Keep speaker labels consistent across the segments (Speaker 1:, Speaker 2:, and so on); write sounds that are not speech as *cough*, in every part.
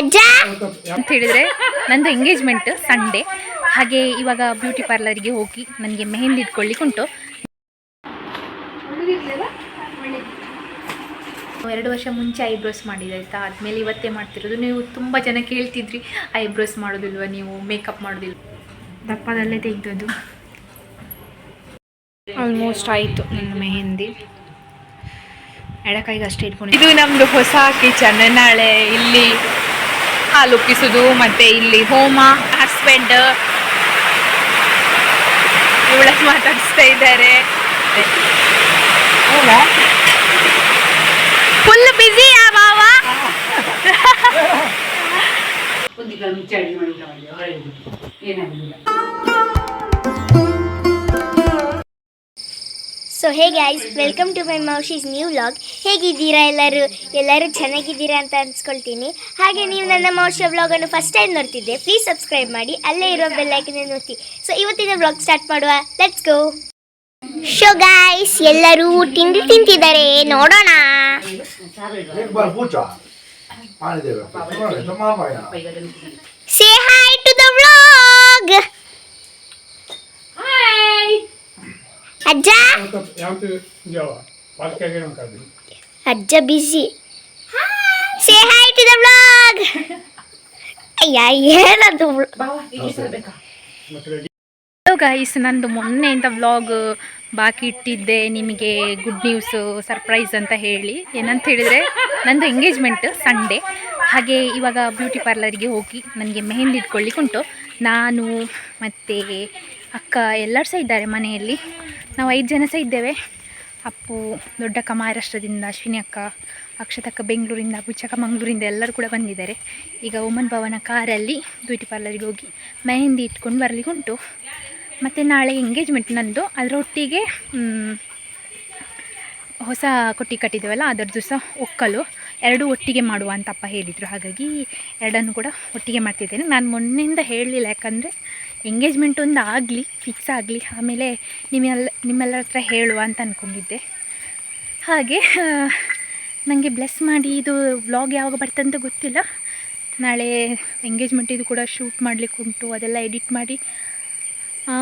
Speaker 1: ಅಜ್ಜ!
Speaker 2: ಅಂತ ಹೇಳಿದ್ರೆ ನಂದು ಎಂಗೇಜ್ಮೆಂಟ್ ಸಂಡೇ ಹಾಗೆ ಇವಾಗ ಬ್ಯೂಟಿ ಪಾರ್ಲರ್ಗೆ ಹೋಗಿ ನನಗೆ ಮೆಹಂದಿ ಇಟ್ಕೊಳ್ಳಿಕ್ಕೆ ಉಂಟು. ಎರಡು ವರ್ಷ ಮುಂಚೆ ಐಬ್ರೋಸ್ ಮಾಡಿದೆ ಆಯಿತಾ? ಆದಮೇಲೆ ಇವತ್ತೇ ಮಾಡ್ತಿರೋದು. ನೀವು ತುಂಬ ಜನ ಕೇಳ್ತಿದ್ರಿ ಐಬ್ರೋಸ್ ಮಾಡೋದಿಲ್ವ ನೀವು ಮೇಕಪ್ ಮಾಡೋದಿಲ್ವ? ದಪ್ಪದಲ್ಲೇ ತೆಗೆದದ್ದು. ಆಲ್ಮೋಸ್ಟ್ ಆಯಿತು ನನ್ನ ಮೆಹಂದಿ. ಎಡಕೈಗೆ ಅಷ್ಟೇ ಇಟ್ಕೊಂಡು ಇದು ನಮ್ಮದು ಹೊಸ ಕಿಚನ್ ನಾಳೆ ಇಲ್ಲಿ ಹಾಲು ಮತ್ತೆ ಇಲ್ಲಿ ಹೋಮ ಹಸ್ಬೆಂಡ್ ಇವಳ ಮಾತಾಡಿಸ್ತಾ ಇದ್ದಾರೆ. ಫುಲ್ ಬಿಸಿ ಬಾವ
Speaker 3: ಅಡುಗೆ ಮಾಡಿಲ್ಲ ಮಾಡಿ
Speaker 1: ಸೊ ಹೇಗೆ ಐಸ್ ವೆಲ್ಕಮ್ ಟು ಮೈ ಮೌಶೀಸ್ ನ್ಯೂ ವ್ಲಾಗ್ ಹೇಗಿದ್ದೀರಾ ಎಲ್ಲರೂ? ಎಲ್ಲರೂ ಚೆನ್ನಾಗಿದ್ದೀರಾ ಅಂತ ಅನ್ಸ್ಕೊಳ್ತೀನಿ. ಹಾಗೆ ನೀವು ನನ್ನ ಮೌಶಿಯ ವ್ಲಾಗ್ ಅನ್ನು ಫಸ್ಟ್ ಟೈಮ್ ನೋಡ್ತಿದ್ದೆ ಪ್ಲೀಸ್ ಸಬ್ಸ್ಕ್ರೈಬ್ ಮಾಡಿ, ಅಲ್ಲೇ ಇರೋ ಬೆಲ್ಲೈಕನ್ನ ನೋಡ್ತಿ ಸೊ ಇವತ್ತಿನ ವ್ಲಾಗ್ ಸ್ಟಾರ್ಟ್ ಮಾಡುವ. ಲೆಟ್ಸ್ ಗೋ ಶೋ ಗೈಸ್ ಎಲ್ಲರೂ ತಿಂಡಿ ತಿಂತಿದ್ದಾರೆ. ನೋಡೋಣ. Say hi to the vlog ಅಜ್ಜ? ಅಜ್ಜ ಬಿಸಿ say hi to the blog ಅಯ್ಯ, ಏನದು
Speaker 2: ಹಲೋ ಗೈಸ್ ನಂದು ಮೊನ್ನೆಯಿಂದ ವ್ಲಾಗ್ ಬಾಕಿ ಇಟ್ಟಿದ್ದೆ. ನಿಮಗೆ ಗುಡ್ ನ್ಯೂಸು ಸರ್ಪ್ರೈಸ್ ಅಂತ ಹೇಳಿ. ಏನಂತ ಹೇಳಿದರೆ, ನಂದು ಎಂಗೇಜ್ಮೆಂಟ್ ಸಂಡೇ ಹಾಗೆ ಇವಾಗ ಬ್ಯೂಟಿ ಪಾರ್ಲರಿಗೆ ಹೋಗಿ, ನನಗೆ ಮೆಹಂದಿ ಇಟ್ಕೊಳ್ಳಿಕ್ಕೆ ಉಂಟು ನಾನು ಮತ್ತು ಅಕ್ಕ ಎಲ್ಲರೂ ಸಹ ಇದ್ದಾರೆ ಮನೆಯಲ್ಲಿ. ನಾವು ಐದು ಜನ ಸಹ ಇದ್ದೇವೆ. ಅಪ್ಪು, ದೊಡ್ಡಕ್ಕ ಮಹಾರಾಷ್ಟ್ರದಿಂದ ಅಶ್ವಿನಿ ಅಕ್ಕ ಅಕ್ಷತಕ್ಕ ಬೆಂಗಳೂರಿಂದ, ಪುಚ್ಚಕ್ಕ ಮಂಗಳೂರಿಂದ ಎಲ್ಲರೂ ಕೂಡ ಬಂದಿದ್ದಾರೆ. ಈಗ ಉಮನ್ ಭವನ ಕಾರಲ್ಲಿ ಬ್ಯೂಟಿ ಪಾರ್ಲರಿಗೆ ಹೋಗಿ ಮೆಹಂದಿ ಇಟ್ಕೊಂಡು ಬರಲಿಕ್ಕೆ ಉಂಟು. ಮತ್ತು ನಾಳೆ ಎಂಗೇಜ್ಮೆಂಟ್ ನಂದು. ಅದರೊಟ್ಟಿಗೆ ಹೊಸ ಕೊಟ್ಟಿ ಕಟ್ಟಿದ್ದೇವಲ್ಲ, ಅದರದ್ದು ಸಹ ಒಕ್ಕಲು. ಎರಡು ಒಟ್ಟಿಗೆ ಮಾಡುವ ಅಂತ ಅಪ್ಪ ಹೇಳಿದರು. ಹಾಗಾಗಿ ಎರಡನ್ನು ಕೂಡ ಒಟ್ಟಿಗೆ ಮಾಡ್ತಿದ್ದೇನೆ. ನಾನು ಮೊನ್ನೆಯಿಂದ ಹೇಳಲಿಲ್ಲ. ಯಾಕಂದರೆ ಎಂಗೇಜ್ಮೆಂಟ್ ಒಂದು ಆಗಲಿ ಫಿಕ್ಸ್ ಆಗಲಿ, ಆಮೇಲೆ ನಿಮ್ಮೆಲ್ಲ, ನಿಮ್ಮೆಲ್ಲರ ಹತ್ರ ಹೇಳುವ ಅಂತ ಅಂದ್ಕೊಂಡಿದ್ದೆ ಹಾಗೆ ನನಗೆ ಬ್ಲೆಸ್ ಮಾಡಿ ಇದು ವ್ಲಾಗ್ ಯಾವಾಗ ಬರ್ತದೆ ಅಂತ ಗೊತ್ತಿಲ್ಲ. ನಾಳೆ ಎಂಗೇಜ್ಮೆಂಟ್ ಇದು ಕೂಡ ಶೂಟ್ ಮಾಡಲಿಕ್ಕುಂಟು, ಅದೆಲ್ಲ ಎಡಿಟ್ ಮಾಡಿ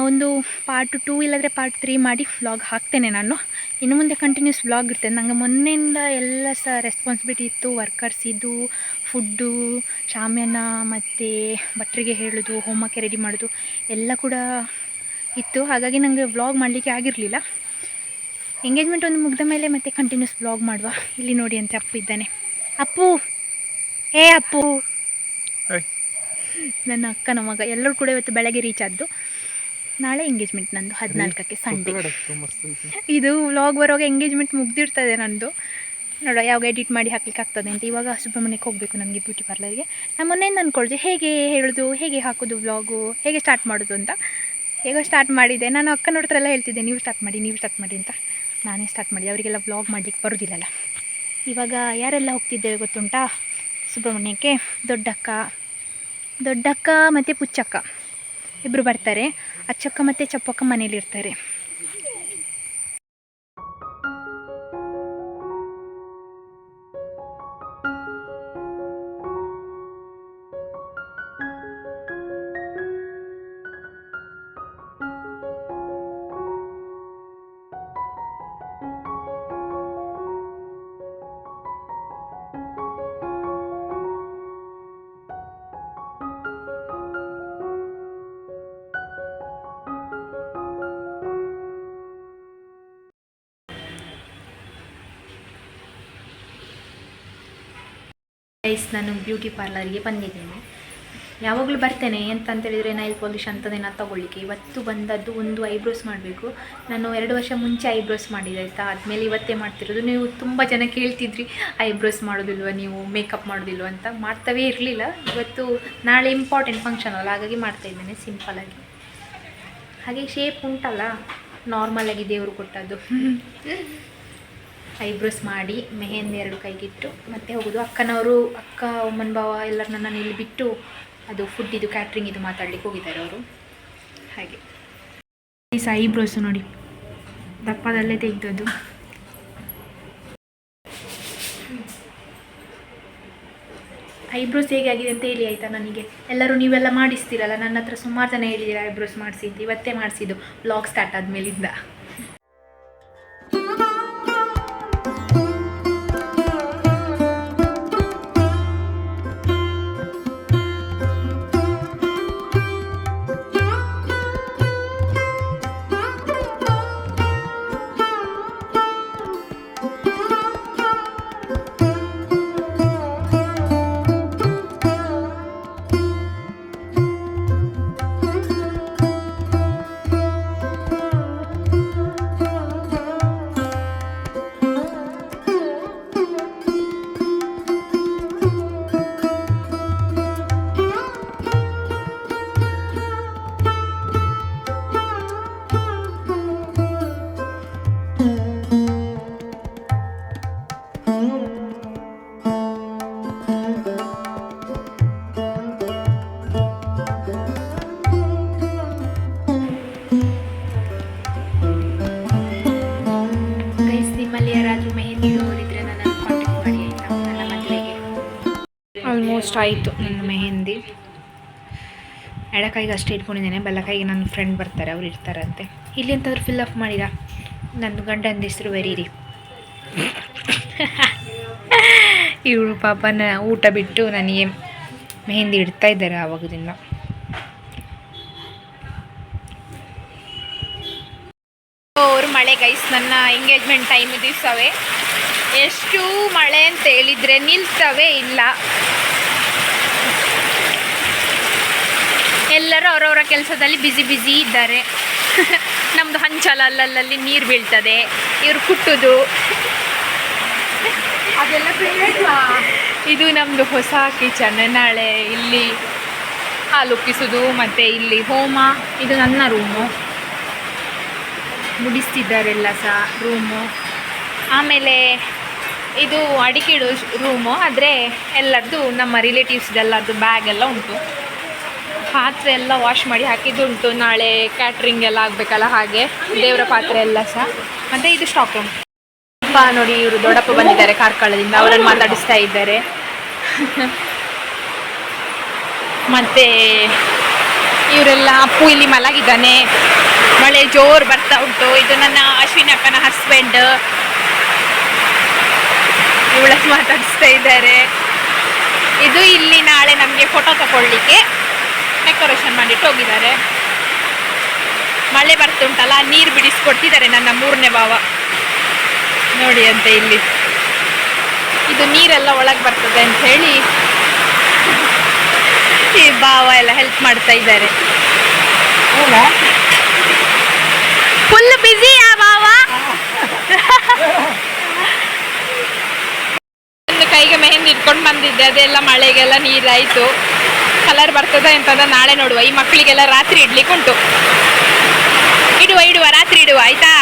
Speaker 2: ಒಂದು ಪಾರ್ಟ್ ಟೂ ಇಲ್ಲಾದರೆ ಪಾರ್ಟ್ ತ್ರೀ ಮಾಡಿ ವ್ಲಾಗ್ ಹಾಕ್ತೇನೆ ನಾನು. ಇನ್ನು ಮುಂದೆ ಕಂಟಿನ್ಯೂಸ್ ವ್ಲಾಗ್ ಇರ್ತೇನೆ ನನಗೆ ಮೊನ್ನೆಯಿಂದ ಎಲ್ಲ ಸಹ ರೆಸ್ಪಾನ್ಸಿಬಿಲಿಟಿ ಇತ್ತು. ವರ್ಕರ್ಸ್ ಇದು ಫುಡ್ಡು ಶಾಮ್ಯಾನ ಮತ್ತು ಭಟ್ರಿಗೆ ಹೇಳೋದು ಹೋಮ್ವರ್ಕೆ ರೆಡಿ ಮಾಡೋದು ಎಲ್ಲ ಕೂಡ ಇತ್ತು. ಹಾಗಾಗಿ ನನಗೆ ವ್ಲಾಗ್ ಮಾಡಲಿಕ್ಕೆ ಆಗಿರಲಿಲ್ಲ. ಎಂಗೇಜ್ಮೆಂಟ್ ಒಂದು ಮುಗ್ದ ಮೇಲೆ ಮತ್ತೆ ಕಂಟಿನ್ಯೂಸ್ ವ್ಲಾಗ್ ಮಾಡುವ. ಇಲ್ಲಿ ನೋಡಿ ಅಂತ ಅಪ್ಪು ಇದ್ದಾನೆ. ಅಪ್ಪು! ಏ ಅಪ್ಪು. ನನ್ನ ಅಕ್ಕನ ಮಗ. ಎಲ್ಲರೂ ಕೂಡ ಇವತ್ತು ಬೆಳಗ್ಗೆ ರೀಚ್ ಆದ್ದು. ನಾಳೆ ಎಂಗೇಜ್ಮೆಂಟ್ ನಂದು ಹದಿನಾಲ್ಕಕ್ಕೆ ಸಂಡೆ ಇದು ವ್ಲಾಗ್ ಬರುವಾಗ ಎಂಗೇಜ್ಮೆಂಟ್ ಮುಗ್ದಿರ್ತದೆ ನಂದು. ನೋಡುವ ಯಾವಾಗ ಎಡಿಟ್ ಮಾಡಿ ಹಾಕ್ಲಿಕ್ಕೆ ಆಗ್ತದೆ ಅಂತ. ಇವಾಗ ಸುಬ್ರಹ್ಮಣ್ಯಕ್ಕೆ ಹೋಗಬೇಕು ನನಗೆ ಬ್ಯೂಟಿ ಪಾರ್ಲರ್ಗೆ ನಾನು ಮೊನ್ನೆಯಿಂದ ಅಂದ್ಕೊಳ್ದೆ ಹೇಗೆ ಹೇಳೋದು ಹೇಗೆ ಹಾಕೋದು ವ್ಲಾಗು ಹೇಗೆ ಸ್ಟಾರ್ಟ್ ಮಾಡೋದು ಅಂತ. ಹೇಗೋ ಸ್ಟಾರ್ಟ್ ಮಾಡಿದೆ. ನಾನು ಅಕ್ಕ ನೋಡ್ತಾರೆಲ್ಲ ಹೇಳ್ತಿದ್ದೆ ನೀವು ಸ್ಟಾರ್ಟ್ ಮಾಡಿ ನೀವು ಸ್ಟಾರ್ಟ್ ಮಾಡಿ ಅಂತ. ನಾನೇ ಸ್ಟಾರ್ಟ್ ಮಾಡಿದೆ. ಅವರಿಗೆಲ್ಲ ವ್ಲಾಗ್ ಮಾಡಲಿಕ್ಕೆ ಬರೋದಿಲ್ಲಲ್ಲ. ಇವಾಗ ಯಾರೆಲ್ಲ ಹೋಗ್ತಿದ್ದೇವೆ ಗೊತ್ತುಂಟಾ? ಸುಬ್ರಹ್ಮಣ್ಯಕ್ಕೆ ದೊಡ್ಡಕ್ಕ ದೊಡ್ಡಕ್ಕ ಮತ್ತು ಪುಚ್ಚಕ್ಕ. ಇಬ್ಬರು ಬರ್ತಾರೆ. ಅಚ್ಚಕ್ಕ ಮತ್ತು ಚಪ್ಪಕ್ಕ ಮನೇಲಿರ್ತಾರೆ. ಗೈಸ್ ನಾನು ಬ್ಯೂಟಿ ಪಾರ್ಲರ್ಗೆ ಬಂದಿದ್ದೇನೆ. ಯಾವಾಗಲೂ ಬರ್ತೇನೆ ಎಂತ ಅಂತೇಳಿದರೆ ನೈಲ್ ಪಾಲಿಶ್ ಅಂಥದ್ದೇನೋ ತೊಗೊಳ್ಳಿಕ್ಕೆ. ಇವತ್ತು ಬಂದದ್ದು ಒಂದು ಐಬ್ರೋಸ್ ಮಾಡಬೇಕು. ನಾನು ಎರಡು ವರ್ಷ ಮುಂಚೆ ಐಬ್ರೋಸ್ ಮಾಡಿದೆ ಆಯಿತಾ? ಆದಮೇಲೆ ಇವತ್ತೇ ಮಾಡ್ತಿರೋದು. ನೀವು ತುಂಬ ಜನ ಕೇಳ್ತಿದ್ರಿ ಐಬ್ರೋಸ್ ಮಾಡೋದಿಲ್ವ ನೀವು? ಮೇಕಪ್ ಮಾಡೋದಿಲ್ವ? ಅಂತ. ಮಾಡ್ತವೇ ಇರಲಿಲ್ಲ. ಇವತ್ತು ನಾಳೆ ಇಂಪಾರ್ಟೆಂಟ್ ಫಂಕ್ಷನ್ ಅಲ್ಲ. ಹಾಗಾಗಿ ಮಾಡ್ತಾ ಇದ್ದೇನೆ ಸಿಂಪಲಾಗಿ ಹಾಗೆ ಶೇಪ್ ಉಂಟಲ್ಲ? ನಾರ್ಮಲಾಗಿ ದೇವರು ಕೊಟ್ಟದ್ದು. *laughs* ಐಬ್ರೋಸ್ ಮಾಡಿ ಮೆಹೆಂದಿ ಎರಡು ಕೈಗಿಟ್ಟು, ಮತ್ತೆ ಹೋಗೋದು ಅಕ್ಕನವರು, ಅಕ್ಕ, ಅಮ್ಮನ ಭಾವ ಎಲ್ಲರೂ ನನ್ನನ್ನು ಇಲ್ಲಿ ಬಿಟ್ಟು ಅದು ಫುಡ್ ಇದು ಕ್ಯಾಟ್ರಿಂಗ್ ಇದು ಮಾತಾಡ್ಲಿಕ್ಕೆ ಹೋಗಿದ್ದಾರೆ ಅವರು. ಹಾಗೆ. ಈ ಸಹ ಐಬ್ರೋಸ್ ನೋಡಿ, ದಪ್ಪದಲ್ಲೇ ತೆಗೆದದ್ದು. ಐಬ್ರೋಸ್ ಹೇಗೆ ಆಗಿದೆ ಅಂತ ಹೇಳಿ ಆಯಿತಾ ನನಗೆ? ಎಲ್ಲರೂ ನೀವೆಲ್ಲ ಮಾಡಿಸ್ತೀರಲ್ಲ, ನನ್ನ ಹತ್ರ ಸುಮಾರು ಜನ ಹೇಳಿದ್ದೀರಾ ಐಬ್ರೋಸ್ ಮಾಡಿಸಿದ್ದು, ಇವತ್ತೇ ಮಾಡಿಸಿದ್ದು ಬ್ಲಾಗ್ ಸ್ಟಾರ್ಟ್ ಆದಮೇಲಿಂದ. ಆಯಿತು ನನ್ನ ಮೆಹೆಂದಿ. ಎಡಕೈಗೆ ಅಷ್ಟೇ ಇಟ್ಕೊಂಡಿದ್ದೇನೆ. ಬಲ್ಲಕಾಯಿಗೆ ನನ್ನ ಫ್ರೆಂಡ್ ಬರ್ತಾರೆ, ಅವ್ರು ಇರ್ತಾರಂತೆ ಇಲ್ಲಿ ಎಂತಾದ್ರೂ ಫಿಲ್ ಅಪ್ ಮಾಡಿಲ್ಲ ನನ್ನ ಗಂಡನ ಹೆಸರು ಬರೀರಿ ಇವರು ಪಾಪನ ಊಟ ಬಿಟ್ಟು ನನಗೆ ಮೆಹೆಂದಿ ಇಡ್ತಾ ಇದ್ದಾರೆ ಆವಾಗದಿಂದ ಅವರು ಮಳೆ ಗೈಸ್ ನನ್ನ ಎಂಗೇಜ್ಮೆಂಟ್ ಟೈಮ್ ದಿವಸವೇ. ಎಷ್ಟು ಮಳೆ ಅಂತ ಹೇಳಿದರೆ ನಿಲ್ತವೇ ಇಲ್ಲ. ಎಲ್ಲರೂ ಅವರವರ ಕೆಲಸದಲ್ಲಿ ಬ್ಯುಸಿ ಬ್ಯುಸಿ ಇದ್ದಾರೆ. *laughs* ನಮ್ಮದು ಹಂಚಲ ಅಲ್ಲಲ್ಲಿ ನೀರು ಬೀಳ್ತದೆ ಇವರು ಕುಟ್ಟುದು. ಅದೆಲ್ಲ ಇದು ನಮ್ಮದು ಹೊಸ ಕಿಚನ್ ನಾಳೆ ಇಲ್ಲಿ ಹಾಲು ಉಕ್ಕಿಸೋದು ಮತ್ತು ಇಲ್ಲಿ ಹೋಮ ಇದು ನನ್ನ ರೂಮು ಮುಡಿಸ್ತಿದ್ದಾರೆಲ್ಲ ಸಹ ರೂಮು ಆಮೇಲೆ ಇದು ಅಡಿಕೆ ಇಡೋ ರೂಮು ಆದರೆ ಎಲ್ಲರದ್ದು ನಮ್ಮ ರಿಲೇಟಿವ್ಸ್ದೆಲ್ಲರದ್ದು ಬ್ಯಾಗ್ ಎಲ್ಲ ಉಂಟು. ಪಾತ್ರೆ ಎಲ್ಲ ವಾಶ್ ಮಾಡಿ ಹಾಕಿದ್ದುಂಟು. ನಾಳೆ ಕ್ಯಾಟ್ರಿಂಗ್ ಎಲ್ಲ ಆಗಬೇಕಲ್ಲ ಹಾಗೆ. ದೇವರ ಪಾತ್ರೆ ಎಲ್ಲ ಸಹ. ಮತ್ತೆ ಇದು ಸ್ಟಾಕ್ ರೂಮ್ ಅಪ್ಪ ನೋಡಿ ಇವರು ದೊಡ್ಡಪ್ಪ ಬಂದಿದ್ದಾರೆ ಕಾರ್ಕಳದಿಂದ. ಅವರನ್ನು ಮಾತಾಡಿಸ್ತಾ ಇದ್ದಾರೆ. *laughs* ಮತ್ತೆ ಇವರೆಲ್ಲ ಅಪ್ಪು ಇಲ್ಲಿ ಮಲಗಿದ್ದಾನೆ. ಮಳೆ ಜೋರು ಬರ್ತಾ ಉಂಟು. ಇದು ನನ್ನ ಅಶ್ವಿನಿ ಅಕ್ಕನ ಹಸ್ಬೆಂಡ್ ಇವಳ ಮಾತಾಡಿಸ್ತಾ ಇದ್ದಾರೆ. ಇದು ಇಲ್ಲಿ ನಾಳೆ ನಮಗೆ ಫೋಟೋ ತಗೊಳ್ಳಿಕ್ಕೆ ಡೆಕೋರೇಷನ್ ಮಾಡಿಟ್ಟು ಹೋಗಿದ್ದಾರೆ. ಮಳೆ ಬರ್ತುಂಟಲ್ಲ ನೀರು ಬಿಡಿಸ್ಕೊಡ್ತಿದ್ದಾರೆ ನನ್ನ ಮೂರನೇ ಭಾವ. ನೋಡಿ ಅಂತ ಇಲ್ಲಿ. ಇದು ನೀರೆಲ್ಲ ಒಳಗೆ ಬರ್ತದೆ ಅಂತ ಹೇಳಿ ಈ ಭಾವ ಎಲ್ಲ ಹೆಲ್ಪ್ ಮಾಡ್ತಾ ಇದ್ದಾರೆ. ಫುಲ್ ಬಿಸಿ ಆ ಭಾವ? ಒಂದು ಕೈಗೆ ಮೆಹಂದಿ ಇಟ್ಕೊಂಡು ಬಂದಿದ್ದೆ ಅದೆಲ್ಲ ಮಳೆಗೆಲ್ಲ ನೀರಾಯಿತು. ಕಲರ್ ಬರ್ತದೆ ಅಂತಂದ್ರೆ ನಾಳೆ ನೋಡುವ. ಈ ಮಕ್ಕಳಿಗೆಲ್ಲ ರಾತ್ರಿ ಇಡ್ಲಿಕ್ಕೆ ಉಂಟು ಇಡುವ ಇಡುವ, ರಾತ್ರಿ ಇಡುವ, ಆಯ್ತಾ?